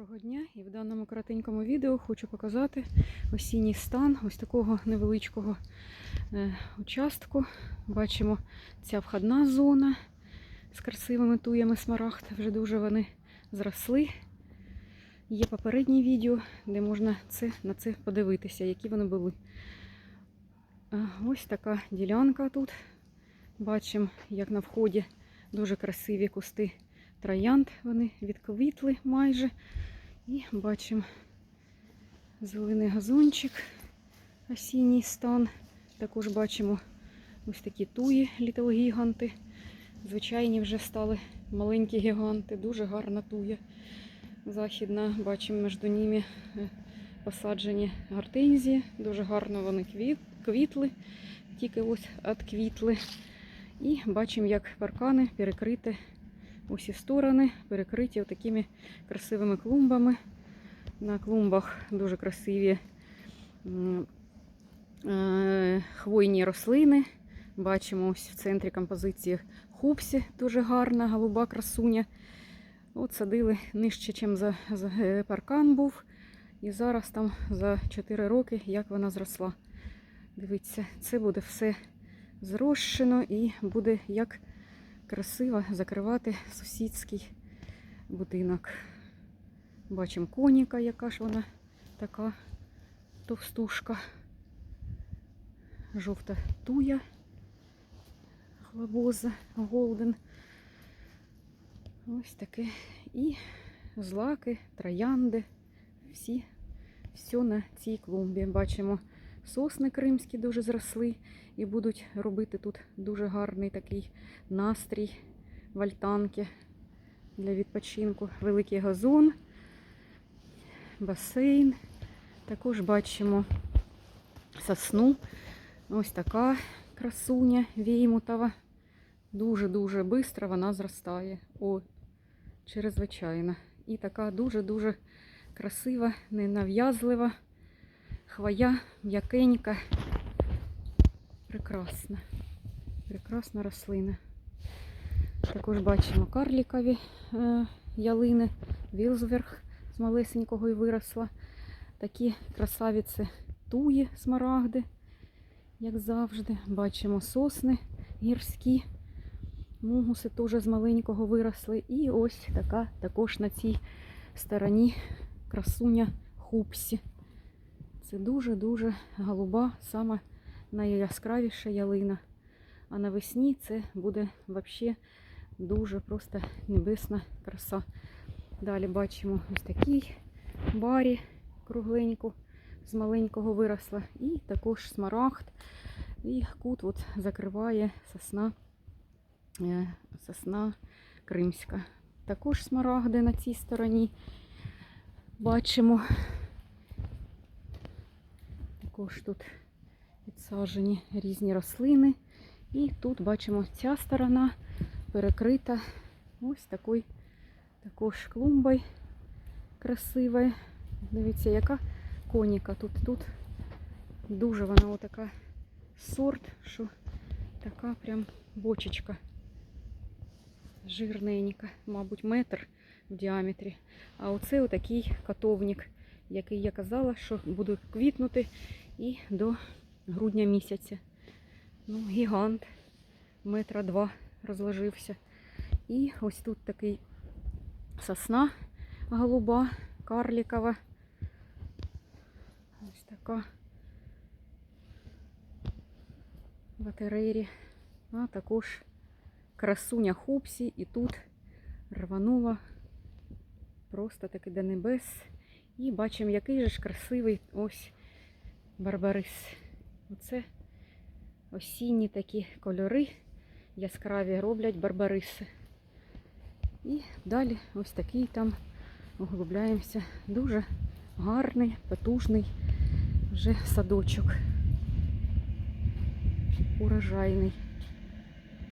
Доброго дня і в даному коротенькому відео хочу показати осінній стан ось такого невеличкого е, участку. Бачимо ця входна зона з красивими туями смарагд. Вже дуже вони зросли. Є попереднє відео, де можна це, на це подивитися, які вони були. Ось така ділянка тут. Бачимо, як на вході дуже красиві кусти троянд. Вони відквітли майже. І бачимо зелений газончик, осінній стан. Також бачимо ось такі туї, літл гіганти. Звичайні вже стали маленькі гіганти, дуже гарна туя. Західна, бачимо між ними е, посаджені гортензії. Дуже гарно вони квіт- квітли, тільки ось відквітли. І бачимо, як паркани перекриті усі сторони, перекриті такими красивими клумбами. На клумбах дуже красиві е, хвойні рослини. Бачимо ось в центрі композиції хупсі, дуже гарна, голуба красуня. От садили нижче, ніж за, за е, паркан був. І зараз там за 4 роки, як вона зросла. Дивіться, це буде все зрощено і буде як красиво закривати сусідський будинок. Бачимо коніка, яка ж вона така товстушка. Жовта туя, хлебоза, голден. Ось таке. І злаки, троянди. Всі, все на цій клумбі. Бачимо, сосни кримські дуже зросли і будуть робити тут дуже гарний такий настрій в альтанки для відпочинку. Великий газон, басейн. Також бачимо сосну. Ось така красуня веймутова. Дуже-дуже швидко вона зростає. О, чрезвичайно. І така дуже-дуже красива, ненав'язлива, хвоя, м'якенька. Прекрасна. Прекрасна рослина. Також бачимо карлікові е, ялини, вілзверх з малесенького і виросла. Такі красавіці туї смарагди, як завжди. Бачимо сосни гірські. Мугуси теж з маленького виросли. І ось така також на цій стороні красуня хупсі. Це дуже-дуже голуба, саме найяскравіша ялина. А навесні це буде взагалі дуже просто небесна краса. Далі бачимо ось такий барі кругленьку з маленького виросла. І також смарагд. І кут от закриває сосна, е, сосна кримська. Також смарагди на цій стороні бачимо. Також тут підсаджені різні рослини. І тут бачимо ця сторона перекрита ось такою також клумбою красивою. Дивіться, яка коніка тут. Тут дуже вона отака сорт, що така прям бочечка. Жирненька, мабуть, метр в діаметрі. А оце отакий котовник, який я казала, що буде квітнути і до грудня місяця. Ну, гігант, метра два розложився. І ось тут такий сосна голуба, карлікова. Ось така ватерері. А також красуня хупсі і тут рванула просто таки до небес. І бачимо, який же ж красивий ось барбарис. Оце осінні такі кольори яскраві роблять барбариси. І далі ось такий там углубляємося. Дуже гарний, потужний вже садочок. Урожайний.